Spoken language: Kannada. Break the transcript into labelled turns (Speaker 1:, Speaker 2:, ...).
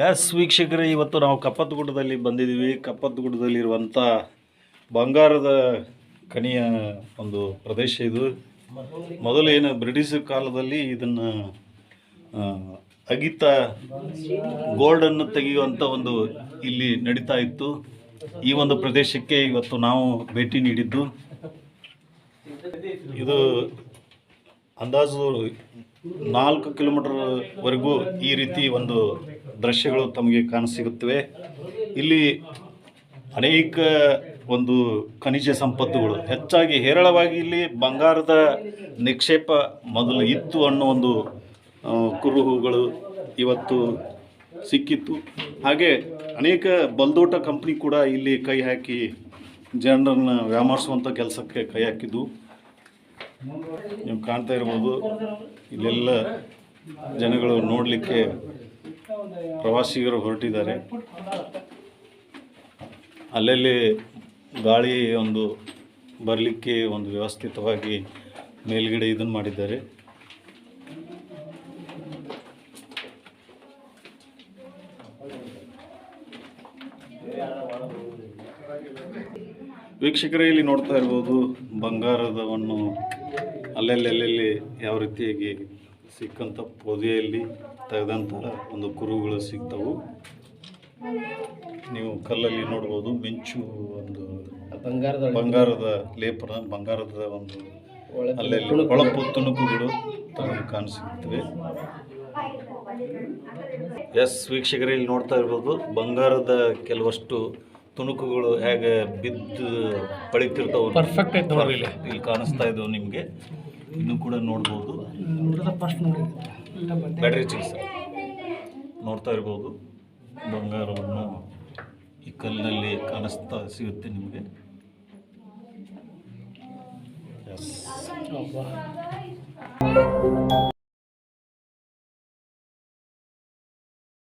Speaker 1: ಎಸ್ ವೀಕ್ಷಕರೇ, ಇವತ್ತು ನಾವು ಕಪ್ಪತ್ತಗುಡ್ಡದಲ್ಲಿ ಬಂದಿದ್ದೀವಿ. ಕಪ್ಪತ್ತಗುಡ್ಡದಲ್ಲಿರುವಂಥ ಬಂಗಾರದ ಕಣಿಯ ಒಂದು ಪ್ರದೇಶ ಇದು. ಮೊದಲು ಏನು ಬ್ರಿಟಿಷ್ ಕಾಲದಲ್ಲಿ ಇದನ್ನು ಅಗಿತ ಗೋಲ್ಡನ್ನು ತೆಗೆಯುವಂಥ ಒಂದು ಇಲ್ಲಿ ನಡೀತಾ ಇತ್ತು. ಈ ಒಂದು ಪ್ರದೇಶಕ್ಕೆ ಇವತ್ತು ನಾವು ಭೇಟಿ ನೀಡಿದ್ದು. ಇದು ಅಂದಾಜು ನಾಲ್ಕು ಕಿಲೋಮೀಟರ್ವರೆಗೂ ಈ ರೀತಿ ಒಂದು ದೃಶ್ಯಗಳು ತಮಗೆ ಕಾಣಸಿಗುತ್ತವೆ. ಇಲ್ಲಿ ಅನೇಕ ಒಂದು ಖನಿಜ ಸಂಪತ್ತುಗಳು. ಹೆಚ್ಚಾಗಿ ಹೇರಳವಾಗಿ ಇಲ್ಲಿ ಬಂಗಾರದ ನಿಕ್ಷೇಪ ಮೊದಲು ಇತ್ತು ಅನ್ನೋ ಒಂದು ಕುರುಹುಗಳು ಇವತ್ತು ಸಿಕ್ಕಿತ್ತು. ಹಾಗೆ ಅನೇಕ ಬಲ್ದೋಟ ಕಂಪ್ನಿ ಕೂಡ ಇಲ್ಲಿ ಕೈ ಹಾಕಿ ಜನರನ್ನು ವ್ಯಾಮರಿಸುವಂಥ ಕೆಲಸಕ್ಕೆ ಕೈ ಹಾಕಿದ್ದು. ನೀವು ಕಾಣ್ತಾ ಇರ್ಬೋದು, ಇಲ್ಲೆಲ್ಲ ಜನಗಳು ನೋಡಲಿಕ್ಕೆ ಪ್ರವಾಸಿಗರು ಹೊರಟಿದ್ದಾರೆ. ಅಲ್ಲಲ್ಲಿ ಗಾಳಿ ಒಂದು ಬರಲಿಕ್ಕೆ ಒಂದು ವ್ಯವಸ್ಥಿತವಾಗಿ ಮೇಲ್ಗಡೆ ಇದನ್ನು ಮಾಡಿದ್ದಾರೆ. ವೀಕ್ಷಕರೇ ಇಲ್ಲಿ ನೋಡ್ತಾ ಇರ್ಬೋದು ಬಂಗಾರದವನ್ನು ಅಲ್ಲಲ್ಲಿ ಅಲ್ಲಲ್ಲಿ ಯಾವ ರೀತಿಯಾಗಿ ಸಿಕ್ಕಂಥ ಪೊದೆಯಲ್ಲಿ ತೆಗೆದಂತಹ ಒಂದು ಕುರುಗಳು ಸಿಗ್ತವು. ನೀವು ಕಲ್ಲಲ್ಲಿ ನೋಡ್ಬೋದು ಮಿಂಚು ಒಂದು
Speaker 2: ಬಂಗಾರದ
Speaker 1: ಬಂಗಾರದ ಲೇಪನ ಬಂಗಾರದ ಒಂದು ಅಲ್ಲಲ್ಲಿ ಹೊಳಪು ತುಣುಕುಗಳು ತಮಗೆ ಕಾಣಿಸುತ್ತವೆ ಎಸ್ ವೀಕ್ಷಕರಲ್ಲಿ ನೋಡ್ತಾ ಇರ್ಬೋದು ಬಂಗಾರದ ಕೆಲವಷ್ಟು ತುಣುಕುಗಳು ಹೇಗೆ ಬಿದ್ದು ಬಳಿತಿರ್ತಾವೆ
Speaker 2: ಪರ್ಫೆಕ್ಟ್ ಇಲ್ಲಿ.
Speaker 1: ಕಾಣಿಸ್ತಾ ಇದ್ದವು ನಿಮಗೆ. ಇನ್ನೂ ಕೂಡ ನೋಡ್ಬೋದು.
Speaker 2: ಫಸ್ಟ್
Speaker 1: ಬ್ಯಾಟ್ರಿ ಚಿಕ್ಸ್ ನೋಡ್ತಾ ಇರ್ಬೋದು. ಬಂಗಾರವನ್ನು ಈ ಕಲ್ಲಿನಲ್ಲಿ ಕಾಣಿಸ್ತಾ ಸಿಗುತ್ತೆ ನಿಮಗೆ. ಎಸ್